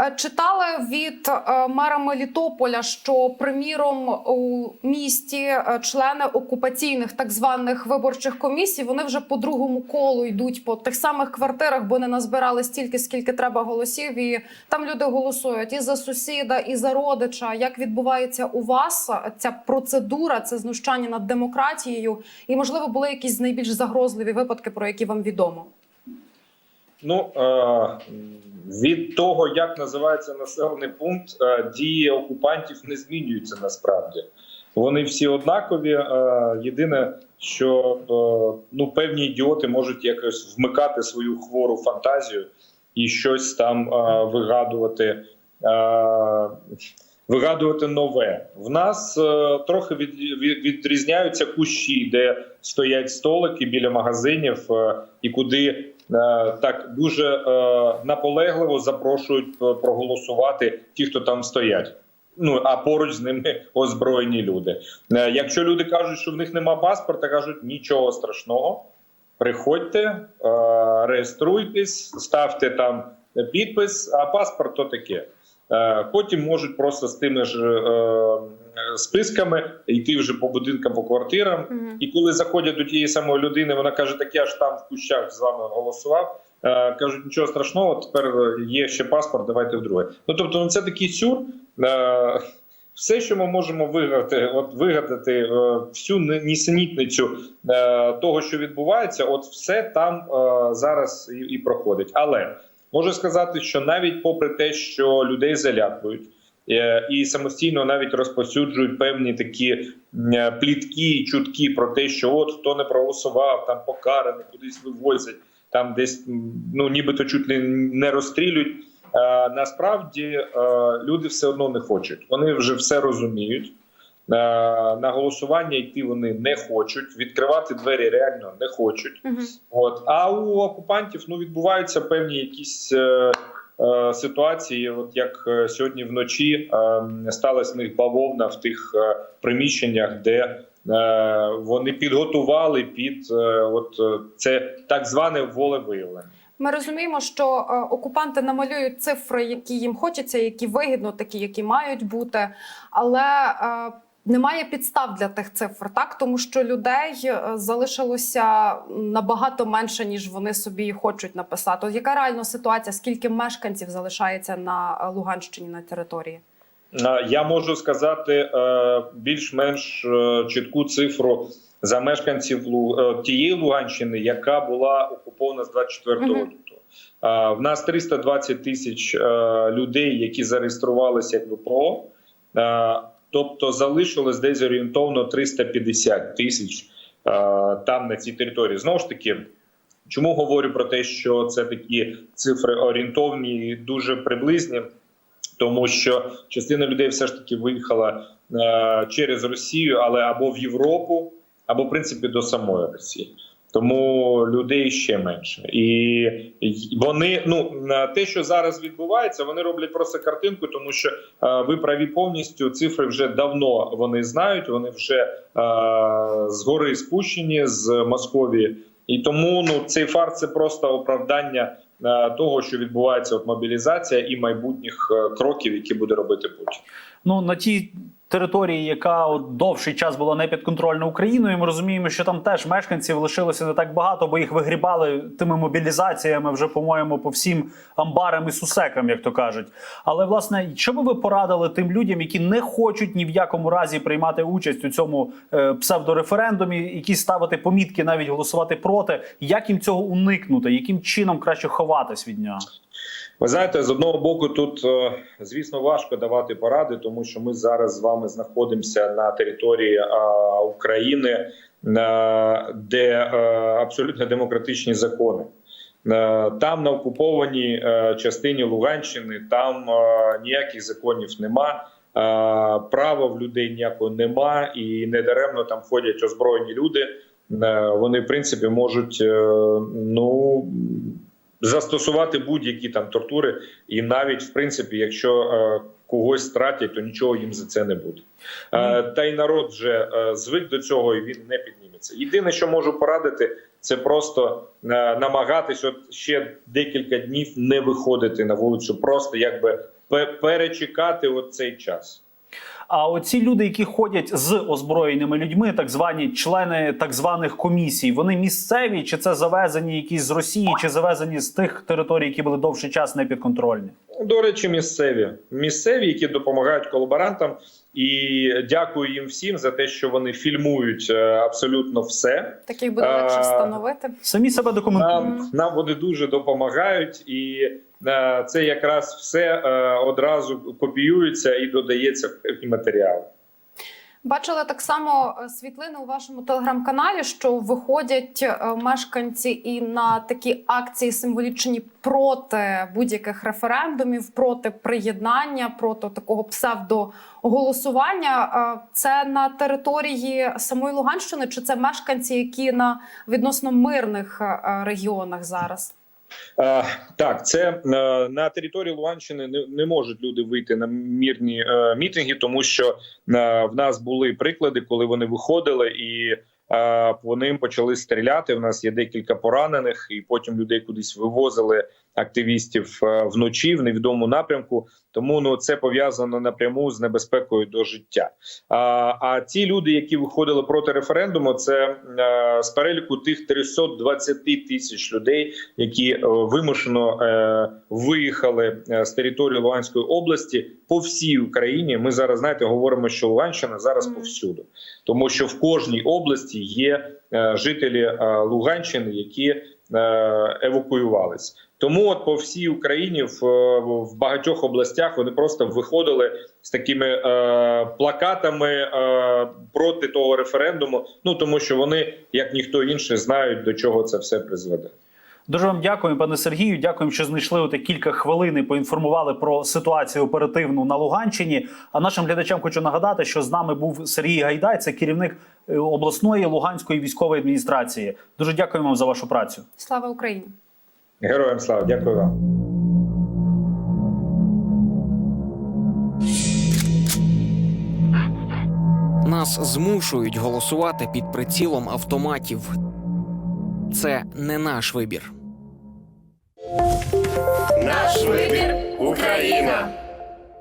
Е, Читали від е, мера Мелітополя, що приміром у місті е, члени окупаційних так званих виборчих комісій вони вже по другому колу йдуть по тих самих квартирах, бо не назбирали стільки, скільки треба голосів, і там люди голосують і за сусіда, і за родича. Як відбувається у вас ця процедура, це знущання над демократією, і можливо були якісь найбільш загрозливі випадки, про які вам відомо? Ну е, від того, як називається населений пункт, е, дії окупантів не змінюються насправді. Вони всі однакові. Е, єдине, що ну певні ідіоти можуть якось вмикати свою хвору фантазію і щось там вигадувати. Вигадувати нове в нас трохи від, від, відрізняються кущі, де стоять столики біля магазинів, і куди так дуже е, наполегливо запрошують е, проголосувати ті, хто там стоять. Ну а поруч з ними озброєні люди. Е, якщо люди кажуть, що в них нема паспорта, кажуть нічого страшного. Приходьте, е, реєструйтесь, ставте там підпис, а паспорт то таке. Е, Потім можуть просто з тими ж е, списками йти вже по будинкам, по квартирам. Мгм. І коли заходять до тієї самої людини, вона каже: Так я ж там в кущах з вами голосував. Е, Кажуть, нічого страшного, тепер є ще паспорт, давайте вдруге. Ну тобто, ну це такий сюр. Е, Все, що ми можемо вигадати, от вигадати е, всю ни- нісенітницю е, того, що відбувається, от все там е, зараз і проходить. Але можу сказати, що навіть попри те, що людей залякують. Е, І самостійно навіть розповсюджують певні такі е, плітки і чутки про те, що от хто не проголосував, там покараний, кудись вивозять, там десь ну нібито чуть ли не розстрілюють. Е, Насправді е, люди все одно не хочуть. Вони вже все розуміють. На голосування йти вони не хочуть. Відкривати двері реально не хочуть. Мгм. От а у окупантів ну відбуваються певні якісь е, ситуації. От як е, сьогодні вночі е, сталася в них бавовна в тих е, приміщеннях, де е, вони підготували під е, от е, це так зване волевиявлення. Ми розуміємо, що е, окупанти намалюють цифри, які їм хочеться, які вигідно, такі, які мають бути, але е, немає підстав для тих цифр, так тому що людей е, залишилося набагато менше, ніж вони собі хочуть написати. От яка реальна ситуація? Скільки мешканців залишається на е, Луганщині на території? Е, Я можу сказати більш-менш чітку цифру за мешканців тієї Луганщини, яка була окупована з 24 Мгм. лютого. Е, В нас 320 тисяч людей, які зареєструвалися як ВПО. Тобто залишилось десь орієнтовно 350 тисяч е, там на цій території. Знову ж таки, чому говорю про те, що це такі цифри орієнтовні, і дуже приблизні тому що частина людей все ж таки виїхала е, через Росію, але або в Європу, або в принципі до самої Росії. Тому людей ще менше, і вони ну те, що зараз відбувається, вони роблять просто картинку, тому що е, ви праві повністю цифри вже давно вони знають. Вони вже е, згори спущені з Московії, і тому ну цей фарс це просто оправдання е, того, що відбувається от мобілізація і майбутніх е, кроків, які буде робити Путін. Ну на тій території, яка от довший час була не підконтрольна Україною, ми розуміємо, що там теж мешканців лишилося не так багато, бо їх вигрібали тими мобілізаціями вже, по-моєму, по всім амбарам і сусекам, як то кажуть. Але власне, що би ви порадили тим людям, які не хочуть ні в якому разі приймати участь у цьому е, псевдореферендумі, які ставити помітки, навіть голосувати проти, як їм цього уникнути, яким чином краще ховатись від нього? Ви знаєте, з одного боку, тут е, звісно важко давати поради, тому що ми зараз з вами знаходимося на території е, України, е, де абсолютно демократичні закони. Там на окупованій частині Луганщини там ніяких законів нема. Права в людей ніякого нема, і недаремно там ходять озброєні люди. Вони, в принципі, можуть ну застосувати будь-які там тортури, і навіть в принципі, якщо е, когось стратять, то нічого їм за це не буде. Е, та й народ вже е, звик до цього, і він не підніметься. Єдине, що можу порадити, це просто е, намагатись от ще декілька днів не виходити на вулицю, просто якби перечекати от цей час. А оці люди, які ходять з озброєними людьми, так звані члени так званих комісій, вони місцеві, чи це завезені якісь з Росії, чи завезені з тих територій, які були довший час непідконтрольні? До речі, місцеві місцеві, які допомагають колаборантам, і дякую їм всім за те, що вони фільмують е, абсолютно все. Таких буде легше встановити. Самі себе документують. Нам, нам вони дуже допомагають, і е, це якраз все е, одразу копіюється і додається в матеріали. Бачили так само е, світлини у вашому телеграм-каналі, що виходять е, мешканці і на такі акції символічні проти будь-яких референдумів, проти приєднання, проти такого псевдоголосування. Е, Це на території самої Луганщини, чи це мешканці, які на відносно мирних е, регіонах зараз? Е, так, це е, на території Луганщини не, можуть люди вийти на мірні е, мітинги, тому що в нас були приклади, коли вони виходили і. е, По ним почали стріляти. У нас є декілька поранених, і потім людей кудись вивозили активістів е, вночі в невідомому напрямку. Тому ну це пов'язано напряму з небезпекою до життя. А, а ті люди, які виходили проти референдуму, це е, з переліку тих 320 тисяч людей, які е, вимушено е, виїхали з території Луганської області по всій Україні. Ми зараз знаєте, говоримо, що Луганщина зараз повсюду, тому що в кожній області є е, жителі е, Луганщини, які евакуювались. Тому от по всій Україні в, в багатьох областях вони просто виходили з такими е, плакатами е, проти того референдуму. Ну тому що вони, як ніхто інший, знають до чого це все призведе. Дуже вам дякуємо, пане Сергію. Дякуємо, що знайшли оте кілька хвилин і поінформували про ситуацію оперативну на Луганщині. А нашим глядачам хочу нагадати, що з нами був Сергій Гайдай, це керівник е, обласної Луганської військової адміністрації. Дуже дякуємо вам за вашу працю. Слава Україні! Героям слава, дякую вам. Нас змушують голосувати під прицілом автоматів. Це не наш вибір. Наш вибір Україна.